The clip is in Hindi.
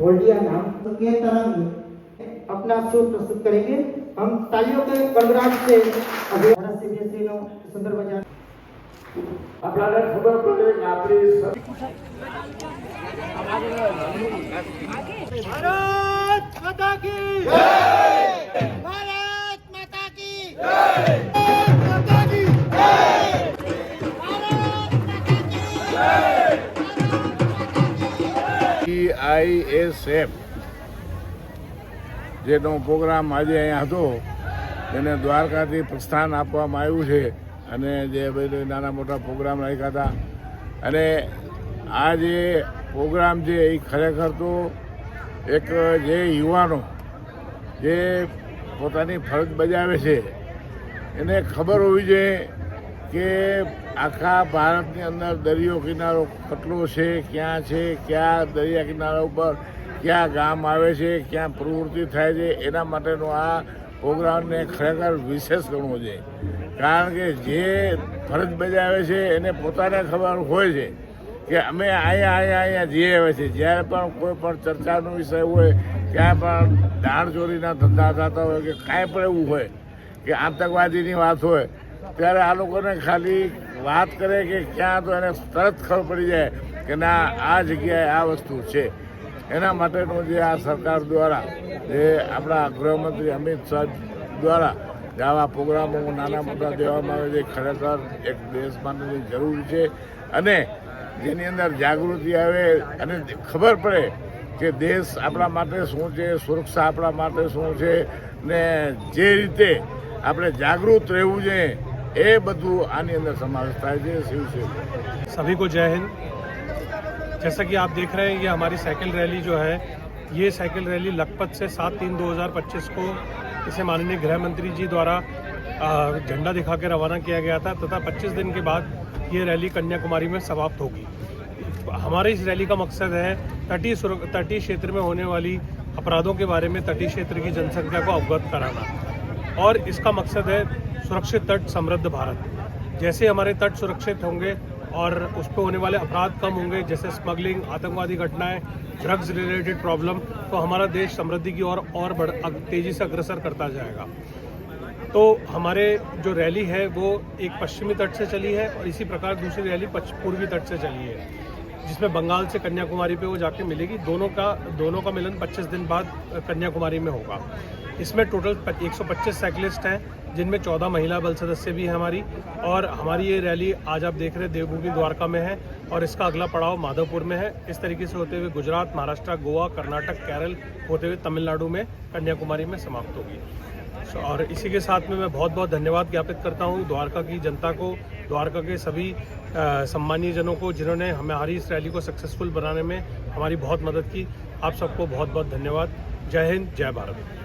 होल्डिया नाम के तो तरंग अपना शो प्रस्तुत करेंगे। हम तालियों के कलराज से सुंदर बाज़ार। खबर भारत माता की भारत माता की भारत माता की भारत माता की આઈએસએફ જેનો પ્રોગ્રામ આજે અહીંયા હતો. એને દ્વારકાથી પ્રસ્થાન આપવામાં આવ્યું છે અને જે બધે નાના મોટા પ્રોગ્રામ રાખ્યા હતા. અને આ જે પ્રોગ્રામ છે એ ખરેખર તો એક જે યુવાનો જે પોતાની ફરજ બજાવે છે, એને ખબર હોવી જોઈએ કે આખા ભારતની અંદર દરિયો કિનારો કેટલો છે, ક્યાં છે, ક્યાં દરિયા કિનારા ઉપર ક્યાં ગામ આવે છે, ક્યાં પ્રવૃત્તિ થાય છે, એના માટેનો આ પ્રોગ્રામને ખરેખર વિશેષ ગણવો જોઈએ કારણ કે જે ફરજ બજાવે છે, એને પોતાને ખબર હોય છે કે અમે અહીંયા અહીંયા અહીંયા જઈ આવ્યા છીએ જ્યારે પણ કોઈ પણ ચર્ચાનો વિષય હોય, ક્યાં પણ દાણ ચોરીના ધંધા થતા હોય કે કાંઈ પણ એવું હોય, કે આતંકવાદીની વાત હોય ત્યારે આ લોકોને ખાલી વાત કરે કે ક્યાં તો એને તરત ખબર પડી જાય કે ના, આ જગ્યાએ આ વસ્તુ છે. એના માટેનું જે આ સરકાર દ્વારા, જે આપણા ગૃહમંત્રી અમિત શાહ દ્વારા જે આવા પ્રોગ્રામો નાના મોટા દેવામાં આવે છે ખરેખર એક દેશ માટેની જરૂર છે અને જેની અંદર જાગૃતિ આવે અને ખબર પડે કે દેશ આપણા માટે શું છે, સુરક્ષા આપણા માટે શું છે ને જે રીતે આપણે જાગૃત રહેવું જોઈએ એ બધું આની અંદર સમાવેશ થાય છે શિવસેના सभी को जय हिंद जैसा कि आप देख रहे हैं ये हमारी साइकिल रैली जो है ये साइकिल रैली लखपत से सात तीन 2025 को इसे माननीय गृह मंत्री जी द्वारा अ, झंडा दिखा के रवाना किया गया था तथा 25 दिन के बाद ये रैली कन्याकुमारी में समाप्त होगी हमारे इस रैली का मकसद है तटीय सुर- तटीय क्षेत्र में होने वाली अपराधों के बारे में तटीय क्षेत्र की जनसंख्या को अवगत कराना और इसका मकसद है सुरक्षित तट समृद्ध भारत। जैसे हमारे तट सुरक्षित होंगे और उस पर होने वाले अपराध कम होंगे जैसे स्मगलिंग आतंकवादी घटनाएँ ड्रग्स रिलेटेड प्रॉब्लम तो हमारा देश समृद्धि की ओर और, बढ़ तेज़ी से अग्रसर करता जाएगा। तो हमारे जो रैली है वो एक पश्चिमी तट से चली है और इसी प्रकार दूसरी रैली पूर्वी तट से चली है जिसमें बंगाल से कन्याकुमारी पे वो जाके मिलेगी। दोनों का दोनों का मिलन 25 दिन बाद कन्याकुमारी में होगा। इसमें टोटल 125 साइकिलिस्ट हैं, जिनमें 14 महिला बल सदस्य भी हैं हमारी। और हमारी ये रैली आज आप देख रहे हैं, देवभूमि द्वारका में है और इसका अगला पड़ाव माधवपुर में है। इस तरीके से होते हुए गुजरात, महाराष्ट्र, गोवा, कर्नाटक, केरल होते हुए तमिलनाडु में कन्याकुमारी में समाप्त होगी। और इसी के साथ में मैं बहुत बहुत धन्यवाद ज्ञापित करता हूँ द्वारका की जनता को, द्वारका के सभी सम्मानीय जनों को, जिन्होंने हमारी इस रैली को सक्सेसफुल बनाने में हमारी बहुत मदद की। आप सबको बहुत बहुत धन्यवाद। जय हिंद, जय भारत।